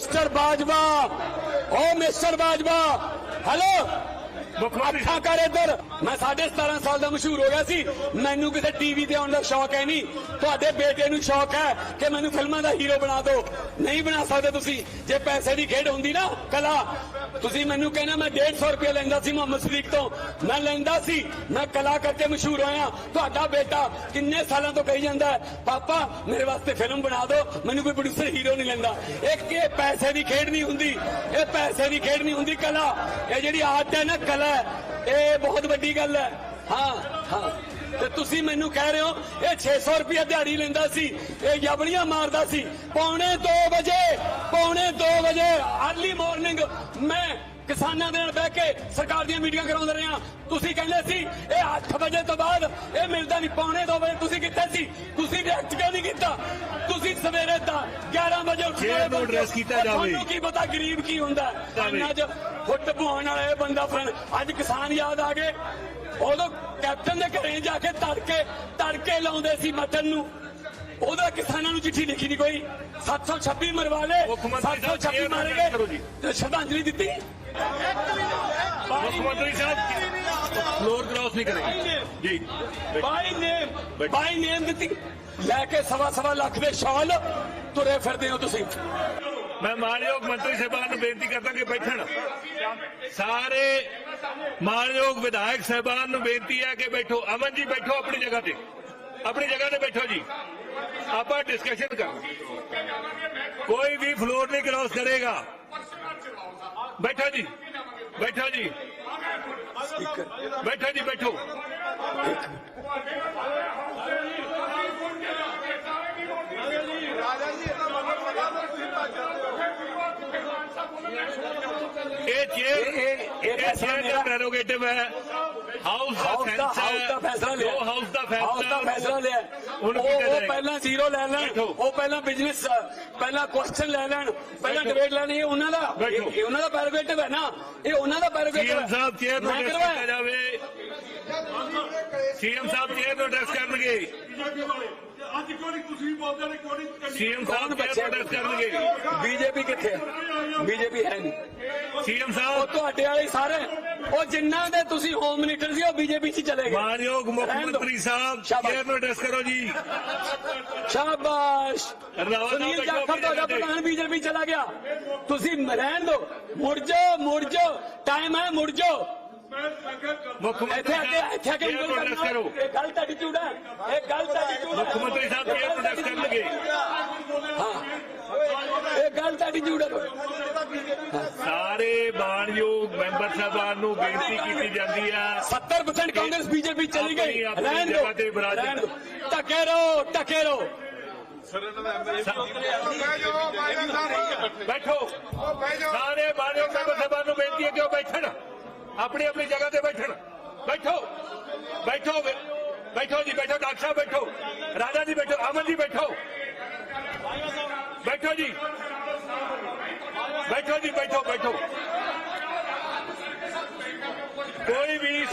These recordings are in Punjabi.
ਮਿਸਟਰ ਬਾਜਵਾ। ਓ ਮਿਸਟਰ ਬਾਜਵਾ ਹੈਲੋ ਮੁੱਖ ਮੰਤਰੀ ਅੱਖਾਂ ਕਰ ਇੱਧਰ। ਮੈਂ 17.5 ਸਾਲ ਦਾ ਮਸ਼ਹੂਰ ਹੋ ਗਿਆ ਸੀ। ਮੈਨੂੰ ਕਿਸੇ ਟੀਵੀ ਤੇ ਆਉਣ ਦਾ ਸ਼ੌਕ ਹੈ ਨਹੀਂ। ਤੁਹਾਡੇ ਬੇਟੇ ਨੂੰ ਸ਼ੌਕ ਹੈ ਕਿ ਮੈਨੂੰ ਫਿਲਮਾਂ ਦਾ ਹੀਰੋ ਬਣਾ ਦਿਓ। ਨਹੀਂ ਬਣਾ ਸਕਦੇ ਤੁਸੀਂ। ਜੇ ਪੈਸੇ ਦੀ ਖੇਡ ਹੁੰਦੀ ਨਾ, ਕਲਾ ਤੁਸੀਂ ਮੈਨੂੰ ਕਹਿੰਦਾ ਮੈਂ 150 ਰੁਪਏ ਲੈਂਦਾ ਸੀ ਮੁਹੰਮਦ ਸਦੀਕ ਤੋਂ। ਮੈਂ ਲੈਂਦਾ ਸੀ, ਮੈਂ ਕਲਾ ਕਰਕੇ ਮਸ਼ਹੂਰ ਹੋਇਆ। ਤੁਹਾਡਾ ਬੇਟਾ ਕਿੰਨੇ ਸਾਲਾਂ ਤੋਂ ਕਹੀ ਜਾਂਦਾ ਪਾਪਾ, ਮੇਰੇ ਵਾਸਤੇ ਫਿਲਮ ਬਣਾ ਦਿਓ, ਮੈਨੂੰ ਕੋਈ ਪ੍ਰੋਡਿਊਸਰ ਹੀਰੋ ਨਹੀਂ ਲੈਂਦਾ। ਇੱਕ ਇਹ ਪੈਸੇ ਦੀ ਖੇਡ ਨਹੀਂ ਹੁੰਦੀ, ਇਹ ਪੈਸੇ ਦੀ ਖੇਡ ਨਹੀਂ ਹੁੰਦੀ ਕਲਾ। ਇਹ ਜਿਹੜੀ ਆਦਤ ਹੈ ਨਾ ਕਲਾ, ਇਹ ਬਹੁਤ ਵੱਡੀ ਗੱਲ ਹੈ। ਹਾਂ ਹਾਂ। ਤੇ ਤੁਸੀਂ ਮੈਨੂੰ ਕਹਿ ਰਹੇ ਹੋ ਇਹ 600 ਰੁਪਏ ਦਿਹਾੜੀ ਲੈਂਦਾ ਸੀ ਇਹ ਜਬੜੀਆਂ ਮਾਰਦਾ ਸੀ। ਪੌਣੇ 2 ਵਜੇ ਪੌਣੇ 2 ਵਜੇ ਅਰਲੀ ਮਾਰਨਿੰਗ ਮੈਂ ਕਿਸਾਨਾਂ ਦੇ ਨਾਲ ਬਹਿ ਕੇ ਸਰਕਾਰ ਦੀਆਂ ਮੀਟਿੰਗਾਂ ਕਰਾਉਂਦੇ ਰਹੇ। ਹਾਂ ਤੁਸੀਂ ਕਹਿੰਦੇ ਸੀ ਇਹ 8 ਵਜੇ ਤੋਂ ਬਾਅਦ ਇਹ ਮਿਲਦਾ ਨਹੀਂ ਪੌਣੇ 2 ਵਜੇ ਤੁਸੀਂ ਕਿੱਥੇ ਸੀ? ਤੁਸੀਂ ਰਿਐਕਟ ਕਿਉਂ ਨਹੀਂ ਕੀਤਾ? ਤੁਸੀਂ ਸਵੇਰੇ ਤਾਂ 11 ਵਜੇ ਉੱਠ ਨੂੰ address ਕੀਤਾ ਜਾਵੇ। ਤੁਹਾਨੂੰ ਕੀ ਪਤਾ ਗਰੀਬ ਕੀ ਹੁੰਦਾ। ਅੱਜ ਫੁੱਟ ਪਵਾਉਣ ਵਾਲਾ ਇਹ ਬੰਦਾ ਫਰੈਂਡ ਅੱਜ ਕਿਸਾਨ ਯਾਦ ਆ ਗਏ। ਉਦੋਂ ਕੈਪਟਨ ਦੇ ਘਰੇ ਜਾ ਕੇ ਤੜਕੇ ਤੜਕੇ ਲਾਉਂਦੇ ਸੀ ਮਟਨ ਨੂੰ। ਉਹਦਾ ਕਿਸਾਨਾਂ ਨੂੰ ਚਿੱਠੀ ਲਿਖੀ ਨਹੀਂ ਕੋਈ। 726 ਮਰਵਾ ਸਾਹਿਬ, 726 chair ਮਾਰੇ ਨੂੰ ਕਰੋ ਜੀ। ਗਏ ਤੇ ਸ਼ਰਧਾਂਜਲੀ ਦਿੱਤੀ। ਮੁੱਖ ਮੰਤਰੀ ਸਾਹਿਬ ਫਲੋਰ ਕ੍ਰਾਸ ਨਹੀਂ ਕਰੇਗੀ। ਜੀ। ਬਾਈ ਨੇਮ। ਬਾਈ ਨੇਮ ਦਿੱਤੀ। ਲੈ ਕੇ ਸਵਾ ਸਵਾ ਲੱਖ ਦੇ ਸ਼ਾਲ ਤੁਰੇ ਫਿਰਦੇ ਹੋ ਤੁਸੀਂ। ਮੈਂ ਮਾਨਯੋਗ ਮੰਤਰੀ ਸਾਹਿਬਾਨ ਨੂੰ ਬੇਨਤੀ ਕਰਦਾ ਕਿ ਬੈਠਣ ਸਾਰੇ ਮਾਨਯੋਗ ਵਿਧਾਇਕ ਸਾਹਿਬਾਨ ਨੂੰ ਬੇਨਤੀ ਹੈ ਕਿ ਬੈਠੋ ਅਮਨ ਜੀ ਬੈਠੋ ਆਪਣੀ ਜਗ੍ਹਾ ਤੇ ਆਪਣੀ ਜਗ੍ਹਾ ਤੇ ਬੈਠੋ ਜੀ ਆਪਾਂ ਡਿਸਕਸ਼ਨ ਕਰ ਕੋਈ ਵੀ ਫਲੋਰ ਨਹੀਂ ਕ੍ਰਾਸ ਕਰੇਗਾ ਬੈਠੋ ਜੀ ਬੈਠੋ ਜੀ ਬੈਠੋ ਜੀ ਬੈਠੋ ਇਹ ਚੇਅਰ ਇਹ- ਫੈਸਲਾ ਚੇਅਰ ਦਾ ਪ੍ਰੈਰੋਗੇਟਿਵ ਹੈ। ਹਾਊਸ ਦਾ ਹਾਊਸ ਦਾ ਫੈਸਲਾ। ਹਾਊਸ ਦਾ ਫੈਸਲਾ ਲਿਆ। ਹਾਊਸ ਦਾ ਫੈਸਲਾ। ਫੈਸਲਾ ਲਿਆ। ਉਹ ਕੀਤਾ ਉਹ। ਪਹਿਲਾਂ ਜ਼ੀਰੋ ਲੈ ਲੈਣ। ਉਹ ਪਹਿਲਾਂ ਬਿਜ਼ਨਸ ਪਹਿਲਾਂ ਕੁਐਸਚਨ ਲੈ ਲੈਣ। ਪਹਿਲਾਂ। ਡਿਬੇਟ ਲੈਣੀ ਇਹ ਉਹਨਾਂ ਦਾ। ਇਹ ਉਹਨਾਂ ਦਾ ਪੈਰੋਗੇਟਿਵ ਹੈ ਨਾ। ਇਹ ਉਹਨਾਂ ਦਾ ਪੈਰੋਗੇਟਿਵ ਸੀਐਮ ਹੈ ਸਾਹਿਬ ਚੇਅਰ ਨੂੰ ਮੈਂ ਐਡਰੈਸ ਕਰਵਾਇਆ। ਕੀਤਾ ਜਾਵੇ ਸੀਐਮ ਸਾਹਿਬ ਚੇਅਰ ਨੂੰ ਐਡਰੈਸ ਕਰਨਗੇ ਬੀਜੇਪੀ ਵਾਲੇ ਅੱਜ ਕਿਉਂ ਨਹੀਂ ਤੁਸੀਂ ਬੋਲਦੇ ਨੇ ਕਿਉਂ ਨਹੀਂ ਸੀਐਮ ਕੌਣ ਸਾਹਿਬ ਚੇਅਰ ਬੱਚੇ ਨੂੰ ਐਡਰੈਸ ਕਰਨਗੇ ਬੀਜੇਪੀ ਕਿੱਥੇ ਹੈ ਬੀਜੇਪੀ ਹੈ ਨਹੀਂ ਸੀਐਮ ਉਹ ਸਾਹਿਬ ਤੁਹਾਡੇ ਵਾਲੇ ਸਾਰੇ ਉਹ ਜਿੰਨਾ ਦੇ ਤੁਸੀਂ ਹੋਮ ਮਿਨਿਸਟਰ ਸੀ ਉਹ ਬੀਜੇਪੀ 'ਚ ਹੀ ਚਲੇ ਗਏ ਮਾਨਯੋਗ ਮੁੱਖ ਰਹਿਣ ਦਿਓ। ਮੰਤਰੀ ਸਾਹਿਬ ਸ਼ਾਬਾਸ਼। ਚੇਅਰ ਨੂੰ ਐਡਰੈਸ ਕਰੋ ਜੀ ਸ਼ਾਬਾਸ਼ ਰੰਧਾਵਾ ਸਾਹਿਬ ਸੁਨੀਲ ਬੈਠੋ ਜਾਖੜ ਆਪਣੀ ਤੁਹਾਡਾ ਜਗ੍ਹਾ ਤੇ। ਪ੍ਰਧਾਨ ਬੀਜੇਪੀ ਚਲਾ ਗਿਆ ਤੁਸੀਂ ਰਹਿਣ ਦਿਓ ਮੁੜ ਜਾਓ ਮੁੜ ਜਾਓ ਟਾਈਮ ਹੈ ਮੁੜ ਜਾਓ ਮੁੱਖ ਮੰਤਰੀ ਇੱਥੇ ਆ ਇੱਥੇ ਆ ਕਰੋ। ਇਹ ਗਲਤ ਐਟੀਟਿਊਡ ਹੈ। ਇਹ ਗਲਤ ਐਟੀਟਿਊਡ ਹੈ। ਮੁੱਖ ਮੰਤਰੀ ਸਾਹਿਬ ਨੂੰ ਐਡਰੈਸ ਕਰਨਗੇ। ਹਾਂ। ਇਹ ਗਲਤ ਐਟੀਟਿਊਡ ਹੈ। ਸਾਰੇ ਮਾਨਯੋਗ ਮੈਂਬਰ ਸਾਹਿਬਾਨ ਨੂੰ ਬੇਨਤੀ ਕੀਤੀ ਜਾਂਦੀ ਹੈ 70% ਕਾਂਗਰਸ ਬੀਜੇਪੀ ਚਲੀ ਗਈ। ਰਹਿਣ ਦਿਓ। ਟਕੇ ਰਹੋ ਟਕੇ ਰਹੋ। ਬੈਠੋ। ਸਾਰੇ ਮੈਂਬਰ ਸਾਹਿਬਾਨ ਨੂੰ ਬੇਨਤੀ ਹੈ ਕਿ ਉਹ ਬੈਠਣ। ਆਪਣੀ ਆਪਣੀ ਜਗ੍ਹਾ ਤੇ ਬੈਠਣ। ਬੈਠੋ। ਬੈਠੋ ਬੈਠੋ ਜੀ, ਬੈਠੋ। ਡਾਕਟਰ ਸਾਹਿਬ ਬੈਠੋ। ਰਾਜਾ ਜੀ ਬੈਠੋ, ਅਮਨ ਜੀ ਬੈਠੋ। ਬੈਠੋ ਜੀ। ਬੈਠੋ ਜੀ, ਬੈਠੋ ਬੈਠੋ। ਕੋਈ ਵੀ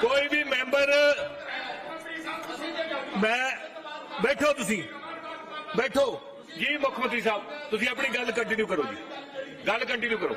ਕੋਈ ਵੀ ਮੈਂਬਰ, ਮੈਂ, ਬੈਠੋ ਤੁਸੀਂ। ਬੈਠੋ। ਜੀ, ਮੁੱਖ ਮੰਤਰੀ ਸਾਹਿਬ, ਤੁਸੀਂ ਆਪਣੀ ਗੱਲ ਕੰਟੀਨਿਊ ਕਰੋ ਜੀ। ਗੱਲ ਕੰਟੀਨਿਊ ਕਰੋ।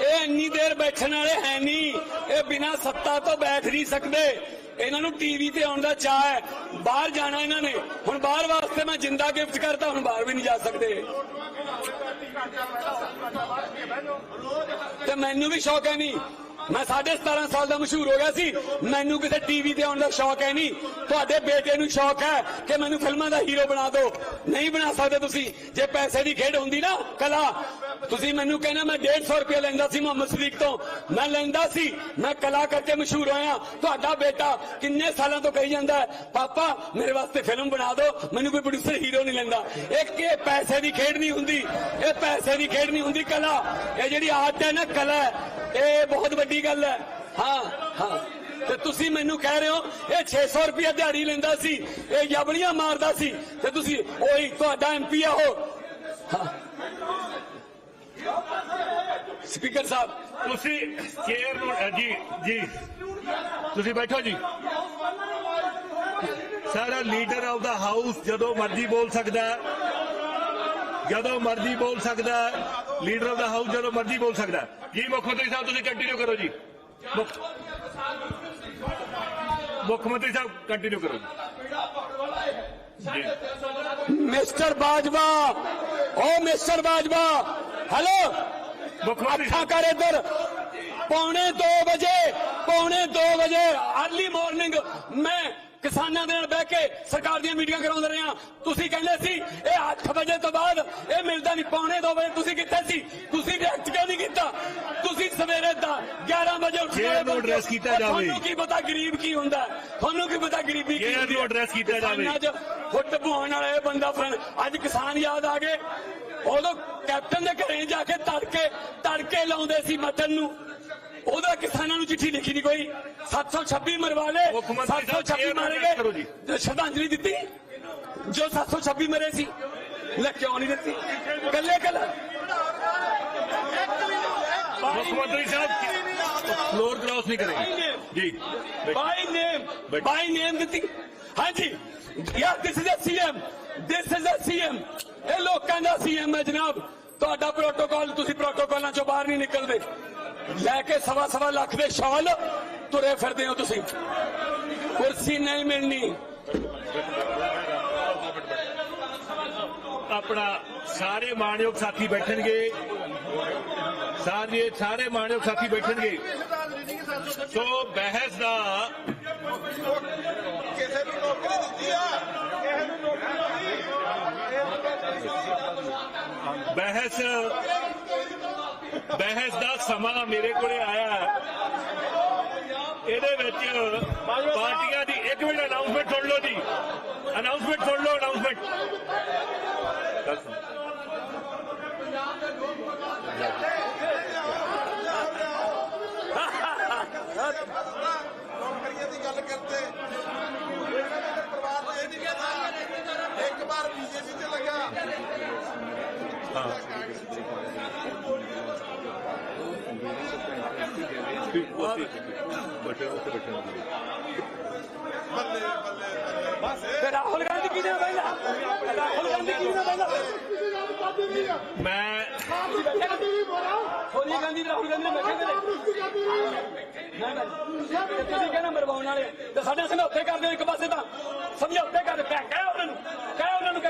ਇਹ ਇੰਨੀ ਦੇਰ ਬੈਠਣ ਵਾਲੇ ਹੈ ਨਹੀਂ। ਇਹ ਬਿਨਾਂ ਸੱਤਾ ਤੋਂ ਬੈਠ ਨਹੀਂ ਸਕਦੇ। ਇਹਨਾਂ ਨੂੰ ਟੀਵੀ ਤੇ ਆਉਣ ਦਾ ਚਾਹ ਹੈ। ਬਾਹਰ ਜਾਣਾ ਇਹਨਾਂ ਨੇ। ਹੁਣ ਬਾਹਰ ਵਾਸਤੇ ਮੈਂ ਜਿੰਦਾ ਗਿਫਟ ਕਰਤਾ, ਹੁਣ ਬਾਹਰ ਵੀ ਨਹੀਂ ਜਾ ਸਕਦੇ। ਤੇ ਮੈਨੂੰ ਵੀ ਸ਼ੌਕ ਹੈ ਨਹੀਂ। ਮੈਂ 17.5 ਸਾਲ ਦਾ ਮਸ਼ਹੂਰ ਹੋ ਗਿਆ ਸੀ। ਮੈਨੂੰ ਕਿਸੇ ਟੀਵੀ ਤੇ ਆਉਣ ਦਾ ਸ਼ੌਕ ਹੈ ਨਹੀਂ। ਤੁਹਾਡੇ ਬੇਟੇ ਨੂੰ ਸ਼ੌਕ ਹੈ ਕਿ ਮੈਨੂੰ ਫਿਲਮਾਂ ਦਾ ਹੀਰੋ ਬਣਾ ਦਿਓ। ਨਹੀਂ ਬਣਾ ਸਕਦੇ ਤੁਸੀਂ। ਜੇ ਪੈਸੇ ਦੀ ਖੇਡ ਹੁੰਦੀ ਨਾ, ਕਲਾ ਤੁਸੀਂ ਮੈਨੂੰ ਕਹਿੰਦਾ ਮੈਂ 150 ਰੁਪਏ ਲੈਂਦਾ ਸੀ ਮੁਹੰਮਦ ਸਦੀਕ ਤੋਂ। ਮੈਂ ਲੈਂਦਾ ਸੀ, ਮੈਂ ਕਲਾ ਕਰਕੇ ਮਸ਼ਹੂਰ ਹੋਇਆ। ਤੁਹਾਡਾ ਬੇਟਾ ਕਿੰਨੇ ਸਾਲਾਂ ਤੋਂ ਕਹੀ ਜਾਂਦਾ ਪਾਪਾ, ਮੇਰੇ ਵਾਸਤੇ ਫਿਲਮ ਬਣਾ ਦਿਓ, ਮੈਨੂੰ ਕੋਈ ਪ੍ਰੋਡਿਊਸਰ ਹੀਰੋ ਨਹੀਂ ਲੈਂਦਾ। ਇੱਕ ਇਹ ਪੈਸੇ ਦੀ ਖੇਡ ਨਹੀਂ ਹੁੰਦੀ, ਇਹ ਪੈਸੇ ਦੀ ਖੇਡ ਨਹੀਂ ਹੁੰਦੀ ਕਲਾ। ਇਹ ਜਿਹੜੀ ਆਰਟ ਹੈ ਨਾ ਕਲਾ, ਇਹ ਬਹੁਤ ਵੱਡੀ ਗੱਲ ਹੈ। ਹਾਂ ਹਾਂ। ਤੇ ਤੁਸੀਂ ਮੈਨੂੰ ਕਹਿ ਰਹੇ ਹੋ, ਇਹ 600 ਰੁਪਏ ਦਿਹਾੜੀ ਲੈਂਦਾ ਸੀ, ਇਹ ਜਬੜੀਆਂ ਮਾਰਦਾ ਸੀ। ਤੇ ਤੁਸੀਂ ਉਹੀ ਤੁਹਾਡਾ ਐਮਪੀ ਆ ਉਹ। ਹਾਂ। ਸਪੀਕਰ ਸਾਹਿਬ। ਤੁਸੀਂ ਚੇਅਰ ਨੂੰ ਜੀ ਜੀ। ਤੁਸੀਂ ਬੈਠੋ ਜੀ। ਸਾਰਾ ਲੀਡਰ ਆਫ ਦਾ ਹਾਊਸ ਜਦੋਂ ਮਰਜ਼ੀ ਬੋਲ ਸਕਦਾ। ਜਦੋਂ ਮਰਜ਼ੀ ਬੋਲ ਸਕਦਾ ਲੀਡਰ ਆਫ ਦਾ ਹਾਊਸ ਜਦੋਂ ਮਰਜ਼ੀ ਬੋਲ ਸਕਦਾ। ਜੀ ਮੁੱਖ ਮੰਤਰੀ ਸਾਹਿਬ ਤੁਸੀਂ ਕੰਟੀਨਿਊ ਕਰੋ ਜੀ। ਮੁੱਖ ਮੰਤਰੀ ਸਾਹਿਬ ਕੰਟੀਨਿਊ ਕਰੋ ਮਿਸਟਰ ਬਾਜਵਾ। ਓ ਮਿਸਟਰ ਬਾਜਵਾ। ਹੈਲੋ। ਅੱਖਾਂ ਕਰ ਇੱਧਰ। ਪੌਣੇ 2 ਵਜੇ ਪੌਣੇ 2 ਵਜੇ ਅਰਲੀ ਮਾਰਨਿੰਗ ਮੈਂ ਕਿਸਾਨਾਂ ਦੇ ਨਾਲ ਬਹਿ ਕੇ ਸਰਕਾਰ ਦੀਆਂ ਮੀਟਿੰਗਾਂ ਕਰਾਉਂਦੇ ਰਹੇ। ਹਾਂ ਤੁਸੀਂ ਕਹਿੰਦੇ ਸੀ ਇਹ 8 ਵਜੇ ਤੋਂ ਬਾਅਦ ਇਹ ਮਿਲਦਾ ਨਹੀਂ। ਪੌਣੇ 2 ਵਜੇ ਤੁਸੀਂ ਕਿੱਥੇ ਸੀ? ਤੁਸੀਂ ਰਿਐਕਟ ਕਿਉਂ ਨਹੀਂ ਕੀਤਾ? ਤੁਸੀਂ ਸਵੇਰੇ ਦਾ 11 ਵਜੇ ਉੱਠ ਨੂੰ address ਕੀਤਾ ਜਾਵੇ। ਤੁਹਾਨੂੰ ਕੀ ਪਤਾ ਗਰੀਬ ਕੀ ਹੁੰਦਾ? ਤੁਹਾਨੂੰ ਕੀ ਪਤਾ ਗਰੀਬੀ ਕੀ ਹੁੰਦੀ ਹੈ? address ਕੀਤਾ ਜਾਵੇ। 'ਚ ਫੁੱਟ ਪਵਾਉਣ ਵਾਲਾ ਇਹ ਬੰਦਾ ਫਰੈਂਡ ਅੱਜ ਕਿਸਾਨ ਯਾਦ ਆ ਗਏ। ਉਦੋਂ ਕੈਪਟਨ ਦੇ ਘਰੇ ਜਾ ਕੇ ਤੜਕੇ ਤੜਕੇ ਲਾਉਂਦੇ ਸੀ ਮਟਨ ਨੂੰ। ਉਹਦਾ ਕਿਸਾਨਾਂ ਨੂੰ ਚਿੱਠੀ ਲਿਖੀ ਨਹੀਂ ਕੋਈ। 726 ਮਰਵਾ ਸਾਹਿਬ, 726 chair ਮਾਰੇ। ਗਏ ਸ਼ਰਧਾਂਜਲੀ ਦਿੱਤੀ। ਜੋ 726 ਮਰੇ ਸੀ ਲੈ ਕਿਉਂ ਨਹੀਂ ਦਿੱਤੀ? ਕੱਲੇ ਕੱਲੇ। ਮੁੱਖ ਮੰਤਰੀ ਸਾਹਿਬ ਫਲੋਰ ਕ੍ਰਾਸ ਨਹੀਂ ਕਰੇਗੀ। ਜੀ। ਬਾਈ ਨੇਮ। ਬਾਈ ਨੇਮ ਦਿੱਤੀ। ਹਾਂਜੀ। ਯਾਰ this is CM this is uh CM ਇਹ ਲੋਕਾਂ ਦਾ ਸੀਐਮ ਹੈ ਜਨਾਬ। ਤੁਹਾਡਾ ਪ੍ਰੋਟੋਕਾਲ ਤੁਸੀਂ ਪ੍ਰੋਟੋਕਾਲਾਂ ਚੋਂ ਬਾਹਰ ਨਹੀਂ ਨਿਕਲਦੇ। ਲੈ ਕੇ ਸਵਾ ਸਵਾ ਲੱਖ ਦੇ ਸ਼ਾਲ ਤੁਰੇ ਫਿਰਦੇ ਹੋ ਤੁਸੀਂ। ਕੁਰਸੀ ਨਹੀਂ ਮਿਲਣੀ। ਆਪਣਾ ਸਾਰੇ ਮਾਣਯੋਗ ਸਾਥੀ ਬੈਠਣਗੇ। ਸਾਰੇ ਸਾਰੇ ਮਾਣਯੋਗ ਸਾਥੀ ਬੈਠਣਗੇ। ਸੋ ਬਹਿਸ ਦਾ ਕਿਸੇ ਨੂੰ ਨੌਕਰੀ ਦਿੱਤੀ ਆ। ਬਹਿਸ ਬਹਿਸ ਦਾ ਸਮਾਂ ਮੇਰੇ ਕੋਲੇ ਆਇਆ। ਇਹਦੇ ਵਿੱਚ ਪਾਰਟੀਆਂ ਦੀ ਇੱਕ ਮਿੰਟ ਅਨਾਉਂਸਮੈਂਟ ਸੁਣ ਲਓ ਜੀ। ਅਨਾਉਂਸਮੈਂਟ ਸੁਣ ਲਓ ਅਨਾਉਂਸਮੈਂਟ ਨੌਕਰੀਆਂ ਦੀ ਗੱਲ ਕਰਦੇ ਪਰਿਵਾਰ ਨੂੰ ਇਹ ਨਹੀਂ ਕਹਿੰਦਾ ਇੱਕ ਵਾਰ ਬੀਜੇਪੀ ਤੇ ਲੱਗਾ ਬੱਲੇ ਬੱਲੇ ਬੱਲੇ ਤੇ ਰਾਹੁਲ ਗਾਂਧੀ ਬੈਠਾ ਰਾਹੁਲ ਗਾਂਧੀ ਬੈਠਾ ਮੈਂ ਸੋਨੀਆ ਗਾਂਧੀ ਰਾਹੁਲ ਗਾਂਧੀ ਨੇ ਬੈਠੇ ਨੇ। ਨਾ ਨਾ ਤੁਸੀਂ ਕਹਿੰਦੇ ਮਰਵਾਉਣ ਵਾਲੇ ਤੇ ਸਾਡੇ ਸਮਝੌਤੇ ਕਰਦੇ ਇੱਕ ਪਾਸੇ ਤਾਂ। ਸਮਝੌਤੇ ਕਰਦੇ ਪੈ ਕਹਿ ਉਹਨਾਂ ਨੂੰ।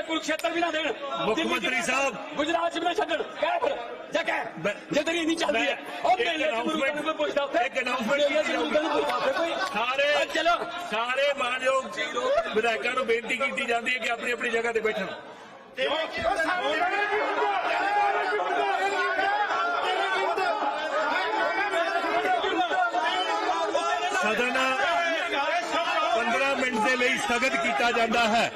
ਕੁਰੂਕਸ਼ੇਤਰ ਵੀ ਨਾ ਦੇਣ। ਮੁੱਖ ਮੰਤਰੀ ਸਾਹਿਬ। ਗੁਜਰਾਤ ਚ ਵੀ ਨਾ ਛੱਡਣ। ਕਹਿ ਫਿਰ ਜਾ ਕਹਿ ਮੈਂ- ਜੇ ਤੇਰੀ ਨਹੀਂ ਚੱਲਦੀ ਹੈ ਉਹ ਮੇਲੇ ਚ ਮੁਰੂਦਾਂ ਨੂੰ ਕੋਈ ਪੁੱਛਦਾ ਉੱਥੇ। ਇੱਕ ਕੋਈ। ਸਾਰੇ ਚਲੋ। ਸਾਰੇ ਮਾਨਯੋਗ ਵਿਧਾਇਕਾਂ ਨੂੰ ਬੇਨਤੀ ਕੀਤੀ ਜਾਂਦੀ ਹੈ ਕਿ ਆਪਣੀ ਆਪਣੀ ਜਗ੍ਹਾ ਤੇ ਬੈਠਣ। ਸਦਨ 15 ਮਿੰਟ ਦੇ ਲਈ ਸਥਗਿਤ ਕੀਤਾ ਜਾਂਦਾ ਹੈ।